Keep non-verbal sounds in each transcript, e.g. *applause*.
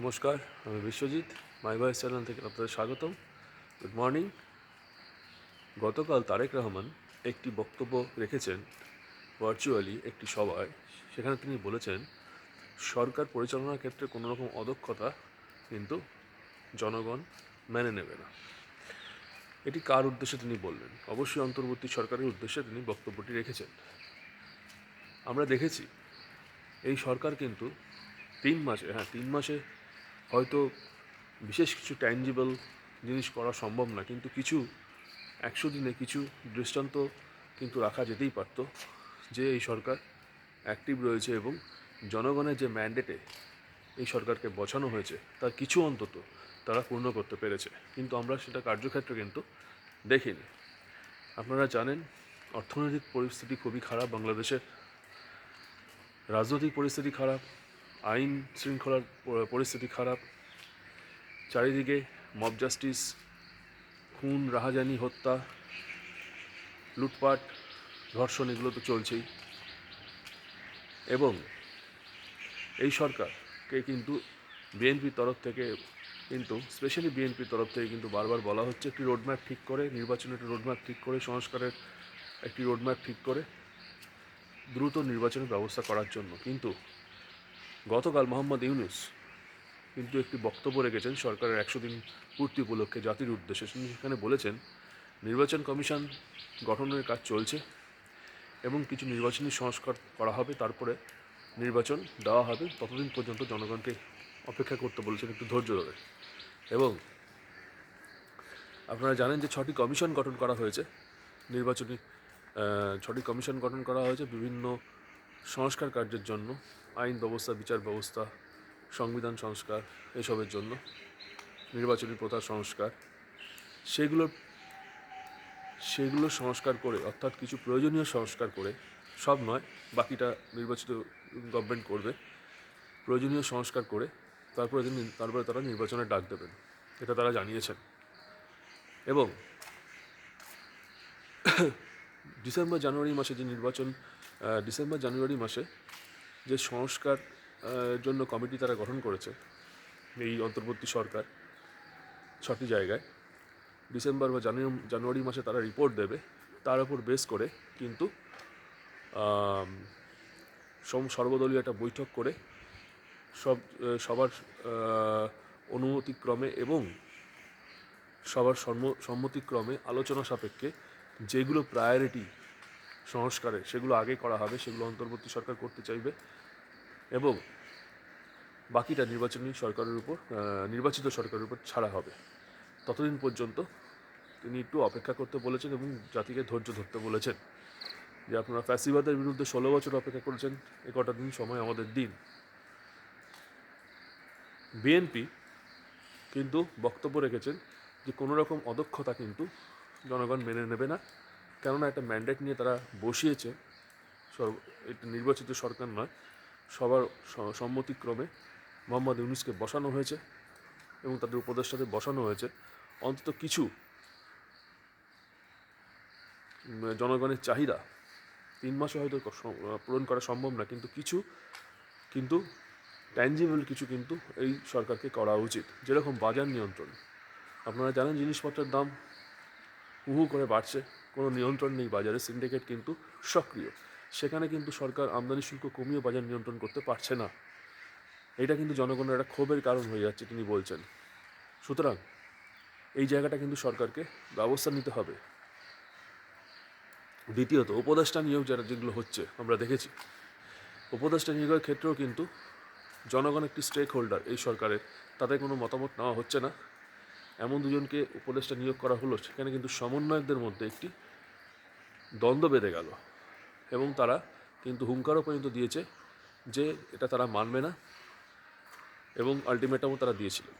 নমস্কার, আমি বিশ্বজিৎ মাই voice channel থেকে আপনাদের স্বাগতম। গুড মর্নিং গতকাল তারেক রহমান একটি বক্তব্য রেখেছেন ভার্চুয়ালি একটি সভায়। সেখানে তিনি বলেছেন, সরকার পরিচালনার ক্ষেত্রে কোনো রকম অদক্ষতা কিন্তু জনগণ মেনে নেবে না। এটি কার উদ্দেশ্যে তিনি বললেন? অবশ্যই অন্তর্বর্তী সরকারের উদ্দেশ্যে তিনি বক্তব্যটি রেখেছেন। আমরা দেখেছি, এই সরকার কিন্তু তিন মাসে হ্যাঁ তিন মাসে হয়তো বিশেষ কিছু ট্যাঞ্জিবল জিনিস করা সম্ভব না, কিন্তু কিছু, একশো দিনে কিছু দৃষ্টান্ত কিন্তু রাখা যেতেই পারত যে এই সরকার অ্যাক্টিভ রয়েছে এবং জনগণের যে ম্যান্ডেটে এই সরকারকে বসানো হয়েছে, তার কিছু অন্তত তারা পূর্ণ করতে পেরেছে। কিন্তু আমরা সেটা কার্যক্ষেত্রে কিন্তু দেখিনি। আপনারা জানেন, অর্থনৈতিক পরিস্থিতি খুবই খারাপ, বাংলাদেশের রাজনৈতিক পরিস্থিতি খারাপ আইন শৃঙ্খলার পরিস্থিতি খারাপ। চারিদিকে মব জাস্টিস, খুন, রাহাজানি, হত্যা, লুটপাট, ধর্ষণ এগুলো তো চলছেই। এবং এই সরকারকে কিন্তু বিএনপির তরফ থেকে কিন্তু, স্পেশালি বিএনপির তরফ থেকে কিন্তু বারবার বলা হচ্ছে, একটি রোডম্যাপ ঠিক করে নির্বাচনের একটি রোডম্যাপ ঠিক করে, সংস্কারের একটি রোডম্যাপ ঠিক করে, দ্রুত নির্বাচনের ব্যবস্থা করার জন্য। কিন্তু গতকাল মোহাম্মদ ইউনুস কিন্তু একটি বক্তব্য রেখেছেন সরকারের একশো দিন পূর্তি উপলক্ষে জাতির উদ্দেশ্যে। তিনি সেখানে বলেছেন, নির্বাচন কমিশন গঠনের কাজ চলছে এবং কিছু নির্বাচনী সংস্কার করা হবে, তারপরে নির্বাচন দেওয়া হবে। ততদিন পর্যন্ত জনগণকে অপেক্ষা করতে বলেছেন একটু ধৈর্য ধরে। এবং আপনারা জানেন যে ছটি কমিশন গঠন করা হয়েছে। নির্বাচনী ছটি কমিশন গঠন করা হয়েছে। বিভিন্ন সংস্কার কার্যের জন্য, আইন ব্যবস্থা, বিচার ব্যবস্থা, সংবিধান সংস্কার এসবের জন্য, নির্বাচনী প্রথা সংস্কার, সেগুলো সেগুলো সংস্কার করে, অর্থাৎ কিছু প্রয়োজনীয় সংস্কার করে, সব নয়, বাকিটা নির্বাচিত গভর্নমেন্ট করবে, প্রয়োজনীয় সংস্কার করে, তারপরে তিনি, তারপরে তারা নির্বাচনে ডাক দেবেন, এটা তারা জানিয়েছেন। এবং *coughs* ডিসেম্বর, জানুয়ারি মাসে যে নির্বাচন ডিসেম্বর, জানুয়ারি মাসে যে সংস্কার জন্য কমিটি তারা গঠন করেছে, এই অন্তর্বর্তী সরকার ছটি জায়গায়। ডিসেম্বর বা জানুয়ারি জানুয়ারি মাসে তারা রিপোর্ট দেবে, তার উপর বেস করে কিন্তু সর্বদলীয় একটা বৈঠক করে সব সবার অনুমতিক্রমে এবং সবার সম্ম সম্মতিক্রমে আলোচনা সাপেক্ষে যেগুলো প্রায়োরিটি সংস্কারে, সেগুলো আগে করা হবে, সেগুলো অন্তর্বর্তী সরকার করতে চাইবে। এবং বাকিটা নির্বাচনী সরকারের উপর নির্বাচিত সরকারের উপর ছাড়া হবে। ততদিন পর্যন্ত তিনি একটু অপেক্ষা করতে বলেছেন এবং জাতিকে ধৈর্য ধরতে বলেছেন। যে আপনারা ফ্যাসিবাদের বিরুদ্ধে ষোলো বছর অপেক্ষা করেছেন, এ কটা দিন সময় আমাদের দিন। বিএনপি কিন্তু বক্তব্য রেখেছেন যে কোনো রকম অদক্ষতা কিন্তু জনগণ মেনে নেবে না। কেননা একটা ম্যান্ডেট নিয়ে তারা বসিয়েছে। সর- এটা নির্বাচিত সরকার নয়, সবার সম্মতিক্রমে মোহাম্মদ ইউনুসকে বসানো হয়েছে এবং তাদের উপদেষ্টাদের বসানো হয়েছে। অন্তত কিছু জনগণের চাহিদা তিন মাসে হয়তো পূরণ করা সম্ভব না, কিন্তু কিছু, কিন্তু ট্যাঞ্জিবল কিছু কিন্তু এই সরকারকে করা উচিত, যেরকম বাজার নিয়ন্ত্রণ। আপনারা জানেন জিনিসপত্রের দাম হু করে বাড়ছে। কোনো নিয়ন্ত্রণ নেই বাজারে সিন্ডিকেট কিন্তু সক্রিয়। সেখানে কিন্তু সরকার আমদানি শুল্ক কমিয়ে বাজার নিয়ন্ত্রণ করতে পারছে না। এটা কিন্তু জনগণের একটা ক্ষোভের কারণ হয়ে যাচ্ছে, তিনি বলছেন। সুতরাং এই জায়গাটা কিন্তু সরকারকে ব্যবস্থা নিতে হবে। দ্বিতীয়ত, উপদেষ্টা নিয়োগ যারা যেগুলো হচ্ছে, আমরা দেখেছি। উপদেষ্টা নিয়োগের ক্ষেত্রেও কিন্তু জনগণ একটি স্টেক হোল্ডার এই সরকারের। তাদের কোনো মতামত নেওয়া হচ্ছে না। এমন দুজনকে উপদেষ্টা নিয়োগ করা হলো, সেখানে কিন্তু সমন্বয়কদের মধ্যে একটি দ্বন্দ্ব বেঁধে গেল। এবং তারা কিন্তু হুঙ্কারও পর্যন্ত দিয়েছে যে এটা তারা মানবে না এবং আলটিমেটামও তারা দিয়েছিলেন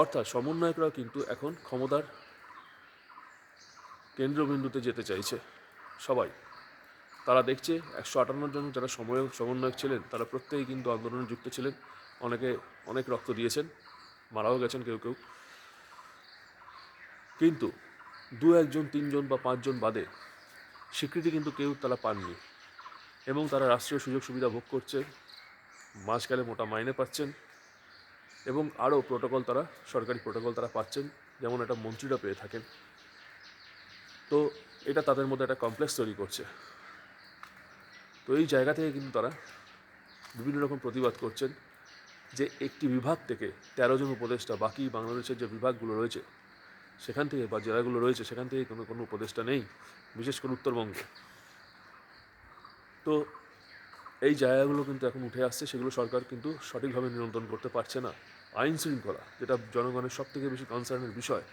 অর্থাৎ সমন্বয়করাও কিন্তু এখন ক্ষমতার কেন্দ্রবিন্দুতে যেতে চাইছে সবাই। তারা দেখছে একশো আটান্ন জন যারা সময়, সমন্বয়ক ছিলেন, তারা প্রত্যেকেই কিন্তু আন্দোলনে যুক্ত ছিলেন। অনেকে অনেক রক্ত দিয়েছেন। মারাও গেছেন কেউ কেউ। কিন্তু দু একজন, তিনজন বা পাঁচজন বাদে স্বীকৃতি কিন্তু কেউ তারা পাননি এবং তারা রাষ্ট্রীয় সুযোগ সুবিধা ভোগ করছে মাস গেলে মোটা মাইনে পাচ্ছেন এবং আরও প্রোটোকল তারা, সরকারি প্রোটোকল তারা পাচ্ছেন, যেমন একটা মন্ত্রীরা পেয়ে থাকেন। তো এটা তাদের মধ্যে একটা কমপ্লেক্স তৈরি করছে। তো এই জায়গা থেকে কিন্তু তারা বিভিন্ন রকম প্রতিবাদ করছেন। যে একটি বিভাগ থেকে তেরো জন উপদেষ্টা বাকি বাংলাদেশের যে বিভাগগুলো রয়েছে, সেখান থেকে বা জেলাগুলো রয়েছে, সেখান থেকে কোনো কোনো উপদেষ্টা নেই, বিশেষ করে উত্তরবঙ্গে। তো এই জায়গাগুলো কিন্তু এখন উঠে আসছে, সেগুলো সরকার কিন্তু সঠিকভাবে নিয়ন্ত্রণ করতে পারছে না। আইন শৃঙ্খলা, যেটা জনগণের সব থেকে বেশি কনসার্নের বিষয়,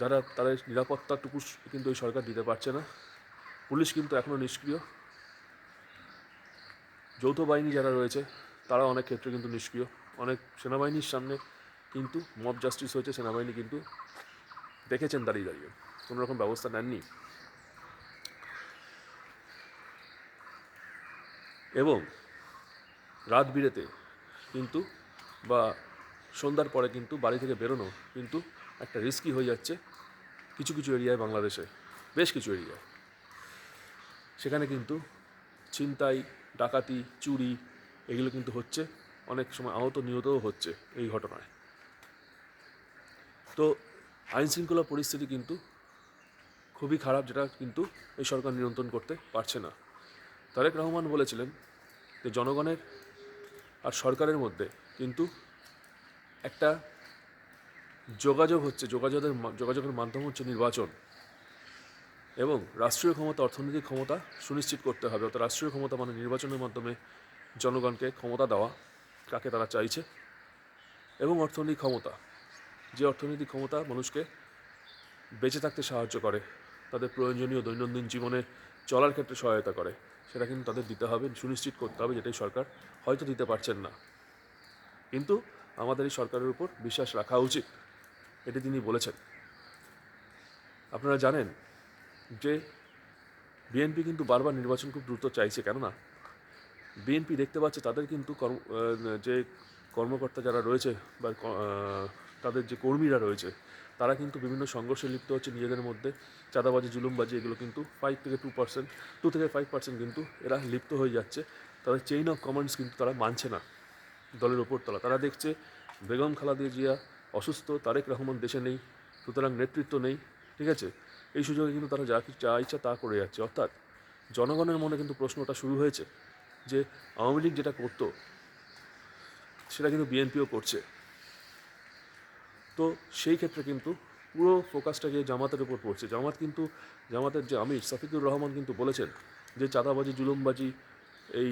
যারা তাদের নিরাপত্তাটুকু কিন্তু এই সরকার দিতে পারছে না। পুলিশ কিন্তু এখনও নিষ্ক্রিয়। যৌথ বাহিনী যারা রয়েছে তারা অনেক ক্ষেত্রে কিন্তু নিষ্ক্রিয়। অনেক সেনাবাহিনীর সামনে কিন্তু মব জাস্টিস হয়েছে, সেনাবাহিনী কিন্তু দেখেছেন দাঁড়িয়ে দাঁড়িয়ে। কোনো রকম ব্যবস্থা নেননি। এবং রাত বিরেতে কিন্তু বা সন্ধ্যার পরে কিন্তু বাড়ি থেকে বেরোনো কিন্তু একটা রিস্কি হয়ে যাচ্ছে কিছু কিছু এরিয়ায় বাংলাদেশে, বেশ কিছু এরিয়ায়। সেখানে কিন্তু ছিনতাই, ডাকাতি, চুরি এগুলো কিন্তু হচ্ছে, অনেক সময় আহত, নিহতও হচ্ছে এই ঘটনায়। তো আইন শৃঙ্খলা পরিস্থিতি কিন্তু খুবই খারাপ, যেটা কিন্তু এই সরকার নিয়ন্ত্রণ করতে পারছে না। তারেক রহমান বলেছিলেন যে জনগণের আর সরকারের মধ্যে কিন্তু একটা যোগাযোগ হচ্ছে, যোগাযোগের যোগাযোগের মাধ্যম হচ্ছে নির্বাচন এবং রাষ্ট্রীয় ক্ষমতা, অর্থনৈতিক ক্ষমতা সুনিশ্চিত করতে হবে। অর্থাৎ রাষ্ট্রীয় ক্ষমতা মানে নির্বাচনের মাধ্যমে জনগণকে ক্ষমতা দেওয়া কাকে তারা চাইছে এবং অর্থনৈতিক ক্ষমতা, যে অর্থনৈতিক ক্ষমতা মানুষকে বেঁচে থাকতে সাহায্য করে, তাদের প্রয়োজনীয় দৈনন্দিন জীবনে চলার ক্ষেত্রে সহায়তা করে, সেটা কিন্তু তাদের দিতে হবে, সুনিশ্চিত করতে হবে যেটাই সরকার হয়তো দিতে পারছেন না। কিন্তু আমাদের এই সরকারের উপর বিশ্বাস রাখা উচিত, এটি তিনি বলেছেন। আপনারা জানেন যে বিএনপি কিন্তু বারবার নির্বাচন খুব দ্রুত চাইছে, কেননা বিএনপি দেখতে পাচ্ছে, তাদের কিন্তু কর্ম যে কর্মকর্তা যারা রয়েছে বা তাদের যে কর্মীরা রয়েছে, তারা কিন্তু বিভিন্ন সংঘর্ষে লিপ্ত হচ্ছে নিজেদের মধ্যে। চাঁদাবাজি, জুলুমবাজি, এগুলো কিন্তু ফাইভ থেকে টু পার্সেন্ট টু থেকে ফাইভ পার্সেন্ট কিন্তু এরা লিপ্ত হয়ে যাচ্ছে। তাদের চেইন অফ কমান্ডস কিন্তু তারা মানছে না দলের ওপরতলা তারা দেখছে বেগম খালাদা জিয়া অসুস্থ, তারেক রহমান দেশে নেই, সুতরাং নেতৃত্ব নেই, ঠিক আছে? এই সুযোগে কিন্তু তারা যা যা ইচ্ছা তা করে যাচ্ছে। অর্থাৎ জনগণের মনে কিন্তু প্রশ্নটা শুরু হয়েছে। যে আওয়ামী লীগ যেটা করতো, সেটা কিন্তু বিএনপিও করছে। তো সেই ক্ষেত্রে কিন্তু পুরো ফোকাসটা গিয়ে জামাতের উপর পড়ছে। জামাত কিন্তু, জামাতের যে আমির সাফিকুর রহমান কিন্তু বলেছেন যে চাঁদাবাজি, জুলুমবাজি, এই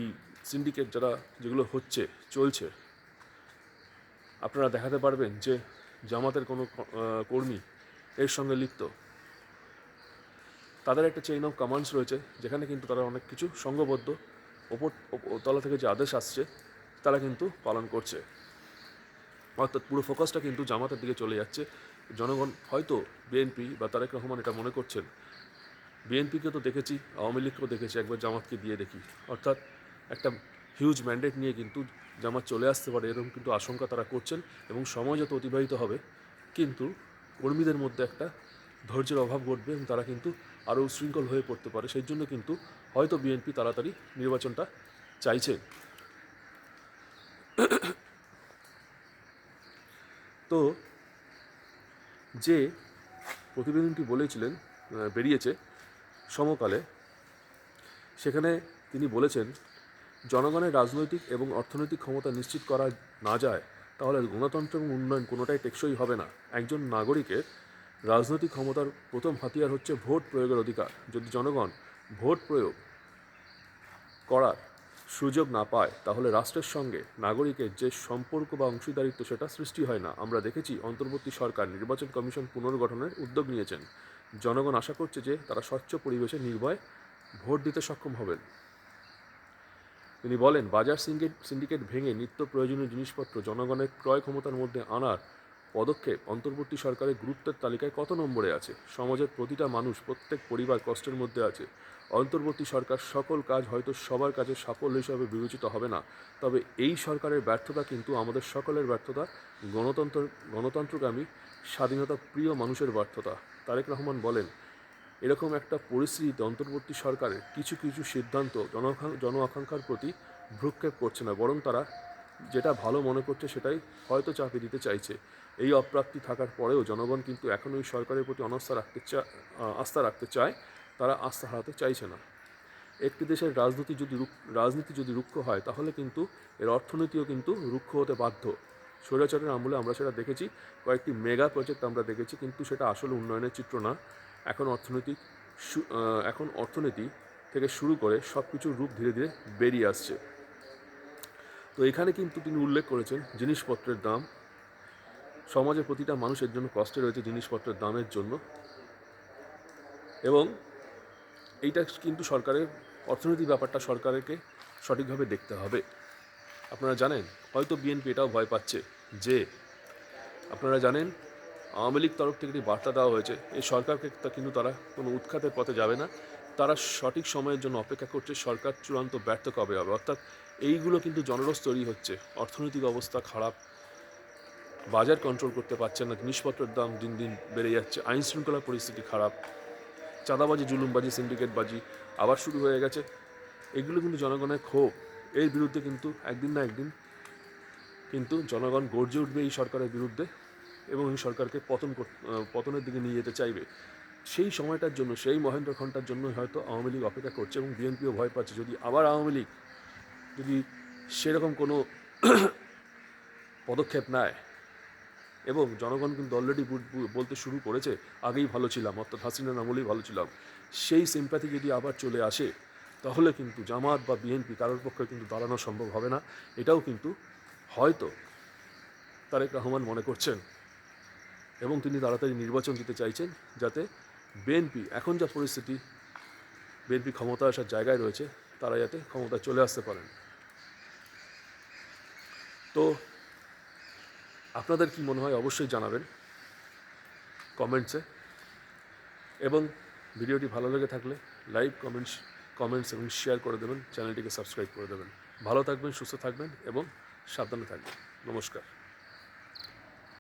সিন্ডিকেট যারা, যেগুলো হচ্ছে, চলছে। আপনারা দেখাতে পারবেন যে জামাতের কোনো কর্মী এর সঙ্গে লিপ্ত। তাদের একটা চেইন অফ কমান্ডস রয়েছে, যেখানে কিন্তু তারা অনেক কিছু সংঘবদ্ধ ওপর, ওপ- তলা থেকে যে আদেশ আসছে, তারা কিন্তু পালন করছে। অর্থাৎ পুরো ফোকাসটা কিন্তু জামাতের দিকে চলে যাচ্ছে। জনগণ হয়তো বিএনপি বা তারেক রহমান এটা মনে করছেন। বিএনপিকে তো দেখেছি, আওয়ামী লীগকেও দেখেছি, একবার জামাতকে দিয়ে দেখি। অর্থাৎ একটা হিউজ ম্যান্ডেট নিয়ে কিন্তু জামাত চলে আসতে পারে, এরকম কিন্তু আশঙ্কা তারা করছেন এবং সময় যত অতিবাহিত হবে, কিন্তু কর্মীদের মধ্যে একটা ধৈর্যের অভাব ঘটবে এবং তারা কিন্তু আরও উশৃঙ্খল হয়ে পড়তে পারে। সেই জন্য কিন্তু হয়তো বিএনপি তাড়াতাড়ি নির্বাচনটা চাইছে। তো যে প্রতিবেদনটি বলেছিলেন বেরিয়েছে সমকালে, সেখানে তিনি বলেছেন, জনগণের রাজনৈতিক এবং অর্থনৈতিক ক্ষমতা নিশ্চিত করা না যায়, তাহলে গণতন্ত্র এবং উন্নয়ন কোনোটাই টেকসই হবে না। একজন নাগরিকের রাজনৈতিক ক্ষমতার প্রথম হাতিয়ার হচ্ছে ভোট প্রয়োগের অধিকার। যদি জনগণ ভোট প্রয়োগ করার সুযোগ না পায়, তাহলে রাষ্ট্রের সঙ্গে নাগরিকের যে সম্পর্ক বা অংশীদারিত্ব সেটা সৃষ্টি হয় না। আমরা দেখেছি অন্তর্বর্তী সরকার, নির্বাচন কমিশন পুনর্গঠনের উদ্যোগ নিয়েছেন। জনগণ আশা করছে যে তারা স্বচ্ছ পরিবেশে নির্ভয় ভোট দিতে সক্ষম হবেন। তিনি বলেন, বাজার সিন্ডিকেট সিন্ডিকেট ভেঙে নিত্য প্রয়োজনীয় জিনিসপত্র জনগণের ক্রয় ক্ষমতার মধ্যে আনার পদক্ষেপ অন্তর্বর্তী সরকারের গুরুত্বের তালিকায় কত নম্বরে আছে? সমাজের প্রতিটা মানুষ, প্রত্যেক পরিবার কষ্টের মধ্যে আছে। অন্তর্বর্তী সরকার সকল কাজ হয়তো সবার কাছে সাফল্য হিসাবে বিবেচিত হবে না। তবে এই সরকারের ব্যর্থতা কিন্তু আমাদের সকলের ব্যর্থতা। গণতন্ত্র গণতন্ত্রগামী স্বাধীনতা প্রিয় মানুষের ব্যর্থতা। তারেক রহমান বলেন, এরকম একটা পরিস্থিতিতে অন্তর্বর্তী সরকারের কিছু কিছু সিদ্ধান্ত জন আকাঙ্ক্ষার প্রতি ভ্রুক্ষেপ করছে না, বরং তারা যেটা ভালো মনে করছে সেটাই হয়তো চাপে দিতে চাইছে। এই অপ্রাপ্তি থাকার পরেও জনগণ কিন্তু এখনও ওই সরকারের প্রতি অনাস্থা রাখতে চা আহ, আস্থা রাখতে চায় তারা আস্থা হারাতে চাইছে না। একটি দেশের রাজনীতি যদি রাজনীতি যদি রুক্ষ হয় তাহলে কিন্তু এর অর্থনীতিও কিন্তু রুক্ষ হতে বাধ্য। স্বৈরাচারের আমলে আমরা সেটা দেখেছি কয়েকটি মেগা প্রজেক্ট আমরা দেখেছি কিন্তু সেটা আসলে উন্নয়নের চিত্র না। এখন অর্থনৈতিক এখন অর্থনীতি থেকে শুরু করে সব কিছুর রূপ ধীরে ধীরে বেরিয়ে আসছে। তো এখানে কিন্তু তিনি উল্লেখ করেছেন জিনিসপত্রের দাম। সমাজে প্রতিটা মানুষের জন্য কষ্টে রয়েছে জিনিসপত্রের দামের জন্য। এবং এইটা কিন্তু সরকারের, অর্থনৈতিক ব্যাপারটা সরকারকে সঠিকভাবে দেখতে হবে। আপনারা জানেন, হয়তো বিএনপি এটাও ভয় পাচ্ছে যে, আপনারা জানেন, আওয়ামী লীগ তরফ থেকে একটি বার্তা দেওয়া হয়েছে, এই সরকারকে কিন্তু তারা কোনো উৎখাতের পথে যাবে না। তারা সঠিক সময়ের জন্য অপেক্ষা করছে, সরকার চূড়ান্ত ব্যর্থ কবে হবে? অর্থাৎ এইগুলো কিন্তু জনরস তৈরি হচ্ছে। অর্থনৈতিক অবস্থা খারাপ, বাজার কন্ট্রোল করতে পারছে না, জিনিসপত্রের দাম দিন দিন বেড়ে যাচ্ছে আইন শৃঙ্খলা পরিস্থিতি খারাপ, চাঁদাবাজি, জুলুমবাজি সিন্ডিকেটবাজি আবার শুরু হয়ে গেছে। এগুলো কিন্তু জনগণের ক্ষোভ। এর বিরুদ্ধে কিন্তু একদিন না একদিন কিন্তু জনগণ গর্জে উঠবে এই সরকারের বিরুদ্ধে এবং এই সরকারকে পতন পতনের দিকে নিয়ে যেতে চাইবে। সেই সময়টার জন্য, সেই মহেন্দ্র ঘণ্টার জন্য হয়তো আওয়ামী লীগ অপেক্ষা করছে এবং বিএনপিও ভয় পাচ্ছে। যদি আবার আওয়ামী লীগ যদি সেরকম কোনো *clears throat* পদক্ষেপ নেয় এবং জনগণ কিন্তু অলরেডি বলতে শুরু করেছে, আগেই ভালো ছিলাম, অর্থাৎ হাসিনার আমলেই ভালো ছিলাম। সেই সিম্প্যাথি যদি আবার চলে আসে, তাহলে কিন্তু জামাত বা বিএনপি কারোর পক্ষে কিন্তু দাঁড়ানো সম্ভব হবে না। এটাও কিন্তু হয়তো তারেক রহমান মনে করছেন এবং তিনি তাড়াতাড়ি নির্বাচন দিতে চাইছেন যাতে বিএনপি এখন যা পরিস্থিতি বিএনপি ক্ষমতা আসার জায়গায় রয়েছে, তারা যাতে ক্ষমতায় চলে আসতে পারেন। তো আপনাদের কি মনে হয় অবশ্যই জানাবেন কমেন্টসে। এবং ভিডিওটি ভালো লেগে থাকলে লাইক, কমেন্টস কমেন্টস এবং শেয়ার করে দেবেন, চ্যানেলটিকে সাবস্ক্রাইব করে দেবেন। ভালো থাকবেন, সুস্থ থাকবেন এবং সাবধানে থাকবেন। নমস্কার।